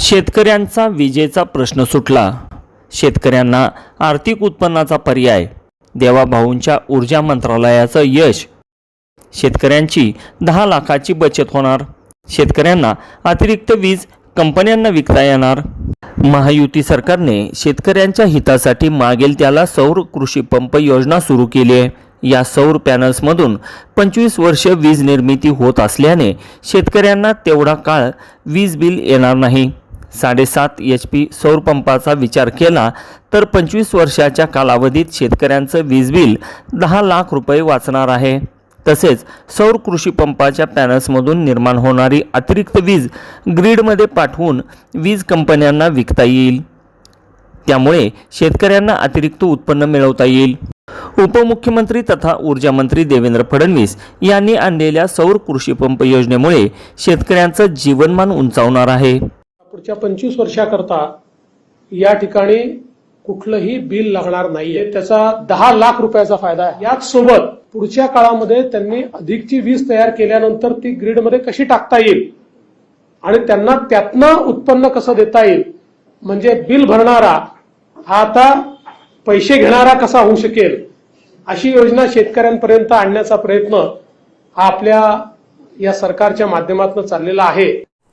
शेतकऱ्यांचा विजेचा प्रश्न सुटला. शेतकऱ्यांना आर्थिक उत्पन्नाचा पर्याय देवाभाऊंच्या ऊर्जा मंत्रालयाचं यश. शेतकऱ्यांची दहा लाखाची बचत होणार. शेतकऱ्यांना अतिरिक्त वीज कंपन्यांना विकता येणार. महायुती सरकारने शेतकऱ्यांच्या हितासाठी मागेल त्याला सौर कृषी पंप योजना सुरू केली आहे. या सौर पॅनल्समधून पंचवीस वर्ष वीज निर्मिती होत असल्याने शेतकऱ्यांना तेवढा काळ वीज बिल येणार नाही. साडेसात एच पी सौरपंपाचा विचार केला तर पंचवीस वर्षाच्या कालावधीत शेतकऱ्यांचं वीज बिल दहा लाख रुपये वाचणार आहे. तसेच सौर कृषी पंपाच्या पॅनल्समधून निर्माण होणारी अतिरिक्त वीज ग्रीडमध्ये पाठवून वीज कंपन्यांना विकता येईल. त्यामुळे शेतकऱ्यांना अतिरिक्त उत्पन्न मिळवता येईल. उपमुख्यमंत्री तथा ऊर्जा मंत्री देवेंद्र फडणवीस यांनी आणलेल्या सौर कृषी पंप योजनेमुळे शेतकऱ्यांचं जीवनमान उंचावणार आहे. पुढच्या पंचवीस वर्षाकरता या ठिकाणी कुठलंही बिल लागणार नाहीये. त्याचा दहा लाख रुपयाचा फायदा आहे. याच सोबत पुढच्या काळामध्ये त्यांनी अधिकची वीज तयार केल्यानंतर ती ग्रीडमध्ये कशी टाकता येईल? आणि त्यांना त्यातनं उत्पन्न कसं देता येईल? म्हणजे बिल भरणारा हा आता पैसे घेणारा कसा होऊ शकेल? अशी योजना शेतकऱ्यांपर्यंत आणण्याचा प्रयत्न हा आपल्या या सरकारच्या माध्यमातून चाललेला आहे.